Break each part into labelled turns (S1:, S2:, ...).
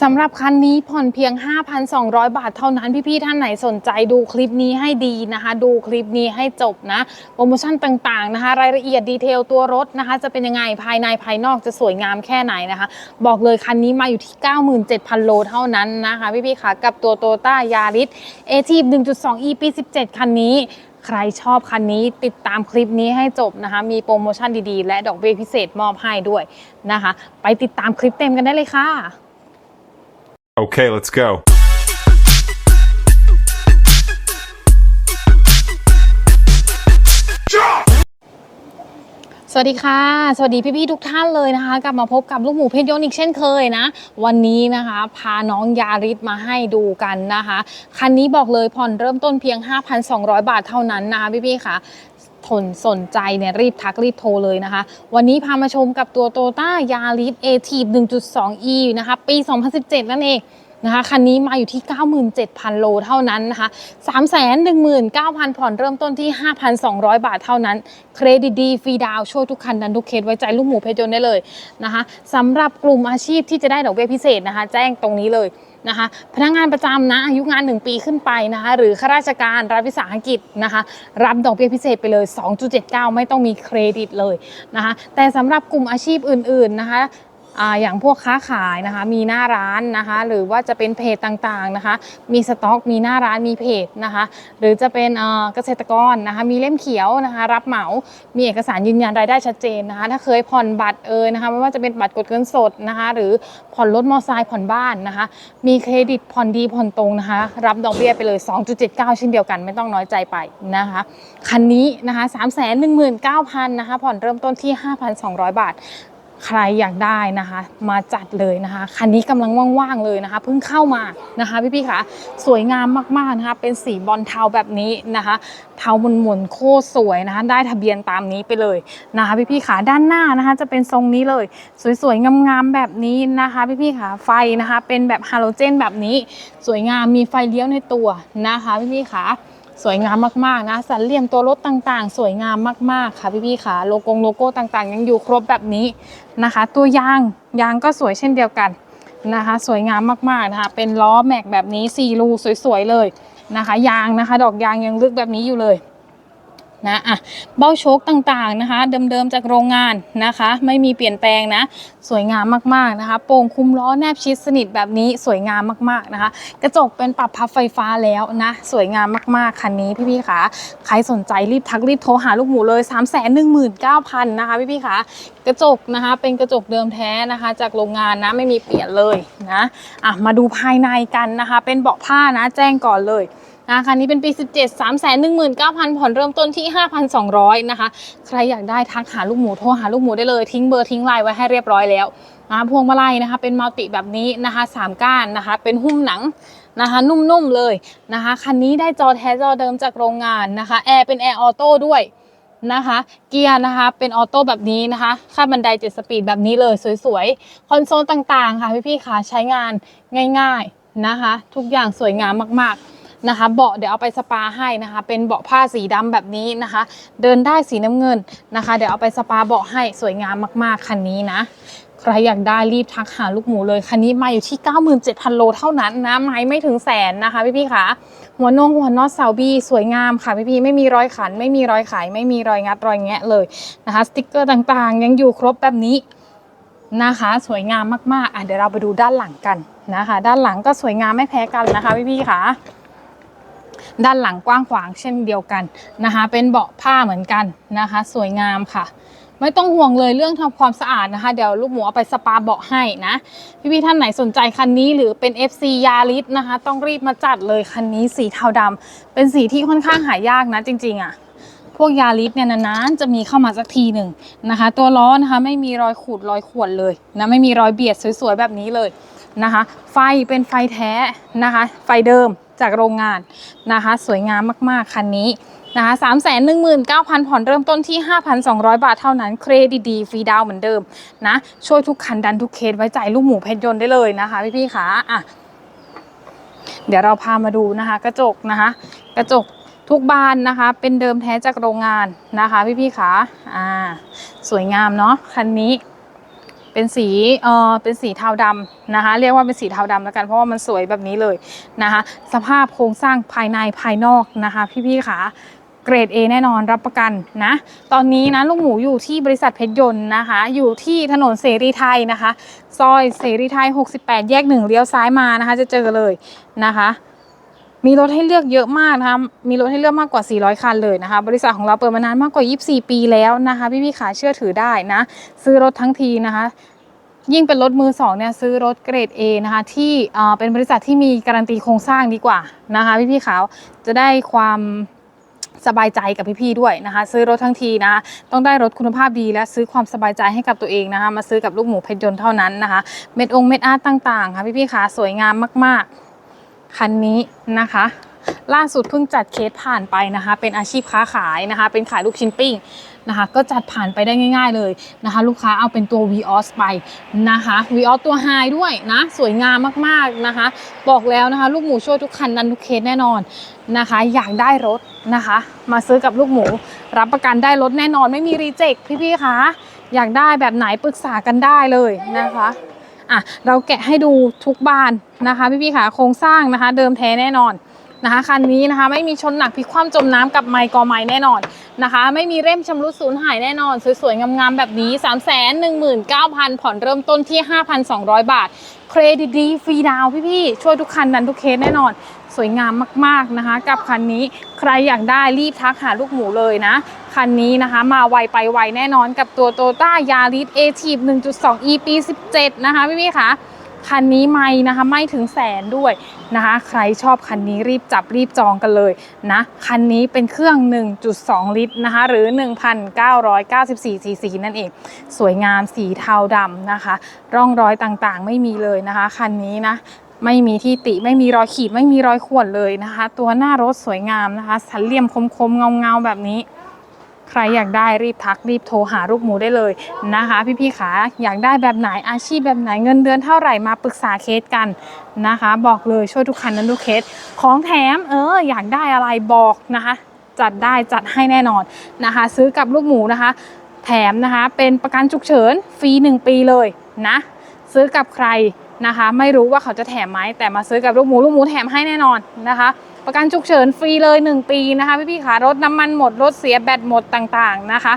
S1: สำหรับคันนี้ผ่อนเพียง 5,200 บาทเท่านั้น พี่ๆท่านไหนสนใจดูคลิปนี้ให้ดีนะคะ ดูคลิปนี้ให้จบนะ โปรโมชั่นต่างๆนะคะ รายละเอียดดีเทลตัวรถนะคะ จะเป็นยังไงภายในภายนอกจะสวยงามแค่ไหนนะคะ บอกเลยคันนี้มาอยู่ที่ 97,000 โลเท่านั้นนะคะ พี่ๆค่ะกับตัวโตต้ายาริสเอที1.2 e ปี 17 คันนี้ใครชอบคันนี้ติดตามคลิปนี้ให้จบนะคะ มีโปรโมชั่นดีๆ และดอกเบี้ยพิเศษมอบให้ด้วยนะคะ ไปติดตามคลิปเต็มกันได้เลยค่ะ
S2: Okay, let's go.
S1: สวัสดีค่ะ สวัสดีพี่ๆทุกท่านเลยนะคะ กลับมาพบกับลูกหมูเพชรยนต์อีกเช่นเคยนะ วันนี้นะคะ พาน้องยาริสมาให้ดูกันนะคะ คันนี้บอกเลยผ่อนเริ่มต้นเพียง 5,200 บาทเท่านั้นนะคะพี่ๆค่ะ ทนสนใจเนี่ยรีบทักรีบโทรเลยนะคะ วันนี้พามาชมกับตัวโตต้ายาริสเอทีฟ 1.2e นะคะ ปี 2017 นั่นเอง นะคะคันนี้มาอยู่ที่ 97,000 โลเท่านั้นนะคะ319,000 ผ่อนเริ่มต้นที่ 5,200 บาทเท่านั้น เครดิตดีฟรีดาวช่วยทุกคันดันทุกเคสไว้ใจลูกหมูเพชรยนได้เลยนะคะสำหรับกลุ่มอาชีพที่จะได้ดอกเบี้ยพิเศษนะคะ แจ้งตรงนี้เลยนะคะพนักงานประจำนะอายุงาน 1 ปีขึ้นไปนะคะหรือข้าราชการรัฐวิสาหกิจนะคะรับดอกเบี้ยพิเศษไปเลย 2.79 ไม่ต้องมีเครดิตเลยนะคะแต่สำหรับกลุ่มอาชีพอื่นๆนะคะ อย่างพวกค้าขายนะคะมีหน้าร้านนะคะหรือว่าจะเป็นเพจต่างๆนะคะ มีสต็อกมีหน้าร้านมีเพจนะคะหรือจะเป็นเกษตรกรนะคะมีเล่มเขียวนะคะรับเหมา มีเอกสารยืนยันรายได้ชัดเจนนะคะถ้าเคยผ่อนบัตรเอยนะคะไม่ว่าจะเป็นบัตรกดเงินสดนะคะหรือผ่อนรถมอเตอร์ไซค์ผ่อนบ้านนะคะมีเครดิตผ่อนดีผ่อนตรงนะคะรับดอกเบี้ยไปเลย 2.79 เช่นเดียวกันไม่ต้องน้อยใจไปนะคะคันนี้นะคะ319,000นะคะผ่อนเริ่มต้นที่ 5,200 บาท ใครอยากได้นะคะ มาจัดเลยนะคะ คันนี้กำลังว่างๆเลยนะคะ เพิ่งเข้ามานะคะพี่ๆคะสวยงามมากๆนะคะ เป็นสีบอลเทาแบบนี้นะคะ เทาหมุนๆโคตรสวยนะคะ ได้ทะเบียนตามนี้ไปเลยนะคะพี่ๆขาด้านหน้านะคะ จะเป็นทรงนี้เลย สวยๆงามๆแบบนี้นะคะพี่ๆขาไฟนะคะ เป็นแบบฮาโลเจนแบบนี้ สวยงามมีไฟเลี้ยวในตัวนะคะพี่ๆขา สวยงามมากๆนะ สันเหลี่ยมตัวรถต่างๆ สวยงามมากๆค่ะพี่ๆค่ะโลโก้โลโก้ต่างๆ ยังอยู่ครบแบบนี้นะคะ ตัวยางยางก็สวยเช่นเดียวกันนะคะ สวยงามมากๆนะคะ เป็นล้อแม็กแบบนี้4รูสวยๆเลยนะคะ ยางนะคะ ดอกยางยังลึกแบบนี้อยู่เลย นะอะเบ้าโชคต่างๆนะคะ เดิมๆจากโรงงานนะคะ ไม่มีเปลี่ยนแปลงนะ สวยงามมากๆนะคะ โป่งคุมล้อแนบชิดสนิทแบบนี้สวยงามมากๆนะคะ กระจกเป็นปรับพับไฟฟ้าแล้วนะ สวยงามมากๆคันนี้พี่ๆคะใครสนใจรีบทักรีบโทรหาลูกหมูเลย 3 1 9 0 0 0นะคะพี่ๆคะกระจกนะคะ เป็นกระจกเดิมแท้นะคะ จากโรงงานนะไม่มีเปลี่ยนเลยนะอะมาดูภายในกันนะคะ เป็นเบาะผ้านะ แจ้งก่อนเลย นะคันนี้เป็นปี 17 3 1 9 0 0 0 ผ่อนเริ่มต้นที่ 5,200 นะคะ ใครอยากได้ทักหาลูกหมูโทรหาลูกหมูได้เลย ทิ้งเบอร์ทิ้งไลน์ไว้ให้เรียบร้อยแล้วนะพวงมาลัยนะคะ เป็นมัลติแบบนี้นะคะสามก้านนะคะ เป็นหุ้มหนังนะคะนุ่มๆเลยนะคะคันนี้ได้จอแท้จอเดิมจากโรงงานนะคะแอร์เป็นแอร์ออโต้ด้วยนะคะเกียร์นะคะเป็นออโต้แบบนี้นะคะค่าบันได7สปีดแบบนี้เลยสวยๆ คอนโซลต่างๆ ค่ะพี่ๆค่ะใช้งานง่ายๆนะคะ ทุกอย่างสวยงามมากๆ นะคะเบาะเดี๋ยวเอาไปสปาให้นะคะ เป็นเบาะผ้าสีดำแบบนี้นะคะ เดินได้สีน้ำเงินนะคะ เดี๋ยวเอาไปสปาเบาะให้สวยงามมากๆคันนี้นะใครอยากได้รีบทักหาลูกหมูเลย คันนี้มาอยู่ที่ 97,000 โลเท่านั้นนะไม้ไม่ถึงแสนนะคะพี่พี่คะหัวนงหัวนอตเสาบีสวยงามค่ะพี่พี่ๆไม่มีรอยขัน ไม่มีรอยไขไม่มีรอยงัดรอยแงะเลยนะคะสติกเกอร์ต่างๆ ยังอยู่ครบแบบนี้นะคะ สวยงามมากๆอะเดี๋ยวเราไปดูด้านหลังกันนะคะ ด้านหลังก็สวยงามไม่แพ้กันนะคะพี่ๆค่ะ ด้านหลังกว้างขวางเช่นเดียวกันนะคะ เป็นเบาะผ้าเหมือนกันนะคะ สวยงามค่ะ ไม่ต้องห่วงเลยเรื่องทำความสะอาดนะคะ เดี๋ยวลูกหมูเอาไปสปาเบาะให้นะ พี่ๆท่านไหนสนใจคันนี้หรือเป็น FC ยาริสนะคะ ต้องรีบมาจัดเลยคันนี้สีเทาดำเป็นสีที่ค่อนข้างหายากนะจริงๆอะพวกยาริสเนี่ยนานๆจะมีเข้ามาสักทีหนึ่งนะคะ ตัวล้อนะคะไม่มีรอยขูดรอยข่วนเลยนะไม่มีรอยเบียดสวยๆแบบนี้เลยนะคะ ไฟเป็นไฟแท้นะคะ ไฟเดิม จากโรงงานนะคะ สวยงามมากๆ คันนี้นะคะสามแสนหนึ่งหมื่นเก้าพันผ่อนเริ่มต้นที่5,200บาทเท่านั้น เครดิตดีฟรีดาวเหมือนเดิมนะ ช่วยทุกคันดันทุกเคสไว้ใจลูกหมูเพชรยนต์ได้เลยนะคะ พี่ๆคะอะ เดี๋ยวเราพามาดูนะคะ กระจกนะคะ กระจกทุกบานนะคะ เป็นเดิมแท้จากโรงงานนะคะ พี่ๆขาอ่า สวยงามเนาะคันนี้ เป็นสีเออเป็นสีเทาดำนะคะ เรียกว่าเป็นสีเทาดำแล้วกันเพราะว่ามันสวยแบบนี้เลยนะคะ สภาพโครงสร้างภายในภายนอกนะคะ พี่ๆค่ะเกรด A แน่นอนรับประกันนะ ตอนนี้นะลูกหมูอยู่ที่บริษัทเพชรยนต์นะคะ อยู่ที่ถนนเสรีไทยนะคะ ซอยเสรีไทย 68 แยกหนึ่งเลี้ยวซ้ายมานะคะ จะเจอเลยนะคะ มีรถให้เลือกเยอะมากนะคะ มีรถให้เลือกมากกว่า 400 คันเลยนะคะ บริษัทของเราเปิดมานานมากกว่า 24 ปีแล้วนะคะ พี่ๆขาเชื่อถือได้นะ ซื้อรถทั้งทีนะคะ ยิ่งเป็นรถมือสองเนี่ยซื้อรถเกรด A นะคะ ที่เอ่อเป็นบริษัทที่มีการันตีโครงสร้างดีกว่านะคะ พี่ๆขาวจะได้ความสบายใจกับพี่ๆด้วยนะคะ ซื้อรถทั้งทีนะต้องได้รถคุณภาพดีและซื้อความสบายใจให้กับตัวเองนะคะ มาซื้อกับลูกหมูเพชรยนต์เท่านั้นนะคะ เม็ดองเม็ดอาร์ตต่างๆค่ะพี่ๆขาสวยงามมากๆ คันนี้นะคะ ล่าสุดเพิ่งจัดเคสผ่านไปนะคะ เป็นอาชีพค้าขายนะคะ เป็นขายลูกชิ้นปิ้งนะคะ ก็จัดผ่านไปได้ง่าย ๆเลยนะคะ ลูกค้าเอาเป็นตัว Vios ไปนะคะ Vios ตัวไฮด้วยนะ สวยงามมากๆนะคะ บอกแล้วนะคะ ลูกหมูช่วยทุกคันดันทุกเคสแน่นอนนะคะ อยากได้รถนะคะ มาซื้อกับลูกหมู รับประกันได้รถแน่นอนไม่มีรีเจ็คพี่ๆคะอยากได้แบบไหนปรึกษากันได้เลยนะคะ อะเราแกะให้ดูทุกบานนะคะพี่ๆค่ะโครงสร้างนะคะ เดิมแท้แน่นอนนะคะคันนี้นะคะไม่มีชนหนักพลิกคว่ำจมน้ำกับไมค์กอไม้แน่นอน นะคะ ไม่มีเร่มชำรุดสูญหายแน่นอน สวยๆ งามๆ แบบนี้ 3 1 9 0 0 0 ผ่อนเริ่มต้นที่ 5,200 บาท เครดิตดีฟรีดาวพี่ๆ ช่วยทุกคันดันทุกเคสแน่นอน สวยงามมากๆนะคะ กับคันนี้ใครอยากได้รีบทักหาลูกหมูเลยนะ คันนี้นะคะ มาไวไปไวแน่นอนกับตัวโตต้ายาริสเอทีฟ1.2 e ปี 17 นะคะพี่ๆค่ะ คันนี้ไม่นะคะไม่ถึงแสนด้วยนะคะ ใครชอบคันนี้รีบจับรีบจองกันเลยนะคันนี้เป็นเครื่อง 1.2 ลิตรนะคะหรือ 1,994ซีซีนั่นเอง สวยงามสีเทาดำนะคะ ร่องรอยต่างๆไม่มีเลยนะคะ คันนี้นะไม่มีที่ติไม่มีรอยขีดไม่มีรอยข่วนเลยนะคะ ตัวหน้ารถสวยงามนะคะสันเหลี่ยมคมๆเงาๆแบบนี้ ใครอยากได้รีบทักรีบโทรหาลูกหมูได้เลยนะคะ พี่ๆขาอยากได้แบบไหนอาชีพแบบไหนเงินเดือนเท่าไหร่มาปรึกษาเคสกันนะคะ บอกเลยช่วยทุกคันนั้นทุกเคสของแถมเอออยากได้อะไรบอกนะคะ จัดได้จัดให้แน่นอนนะคะ ซื้อกับลูกหมูนะคะ แถมนะคะเป็นประกันฉุกเฉินฟรี 1 ปีเลยนะซื้อกับใครนะคะ ไม่รู้ว่าเขาจะแถมไหมแต่มาซื้อกับลูกหมูลูกหมูแถมให้แน่นอนนะคะ ประกันฉุกเฉินฟรีเลย 1 ปีนะคะพี่ๆค่ะรถน้ำมันหมดรถเสียแบตหมดต่างๆนะคะ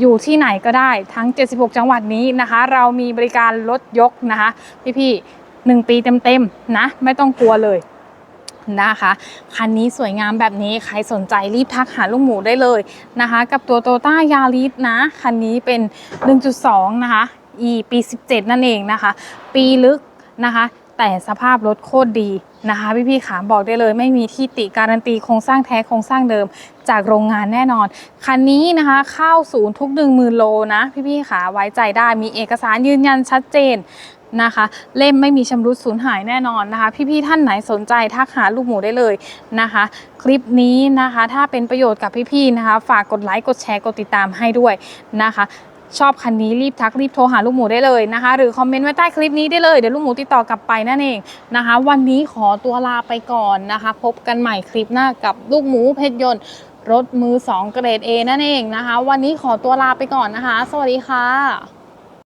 S1: อยู่ที่ไหนก็ได้ทั้ง 76 จังหวัดนี้นะคะ เรามีบริการรถยกนะคะพี่ๆหนึ่งปีเต็มๆนะไม่ต้องกลัวเลยนะคะคันนี้สวยงามแบบนี้ใครสนใจรีบทักหาลูกหมูได้เลยนะคะ กับตัวโตต้ายาริสนะคันนี้เป็น 1.2 นะคะ e ปี 17 นั่นเองนะคะ ปีลึกนะคะ แต่สภาพรถโคตรดีนะคะพี่ๆขาบอกได้เลย ไม่มีที่ติการันตีโครงสร้างแท้โครงสร้างเดิมจากโรงงานแน่นอน คันนี้นะคะเข้าศูนย์ทุก 1 0,000 โลนะ พี่ๆขาไว้ใจได้มีเอกสารยืนยันชัดเจนนะคะ เล่มไม่มีชำรุดสูญหายแน่นอนนะคะ พี่ๆท่านไหนสนใจทักหาลูกหมูได้เลยนะคะ คลิปนี้นะคะ ถ้าเป็นประโยชน์กับพี่ๆนะคะ ฝากกดไลค์กดแชร์กดติดตามให้ด้วยนะคะ ชอบคันนี้รีบทักรีบโทรหาลูกหมูได้เลยนะคะ หรือคอมเมนต์ไว้ใต้คลิปนี้ได้เลยเดี๋ยวลูกหมูติดต่อกลับไปนั่นเองนะคะ วันนี้ขอตัวลาไปก่อนนะคะ พบกันใหม่คลิปหน้ากับลูกหมูเพชรยนต์รถมือ 2 เกรด A นั่นเองนะคะ วันนี้ขอตัวลาไปก่อนนะคะ สวัสดีค่ะ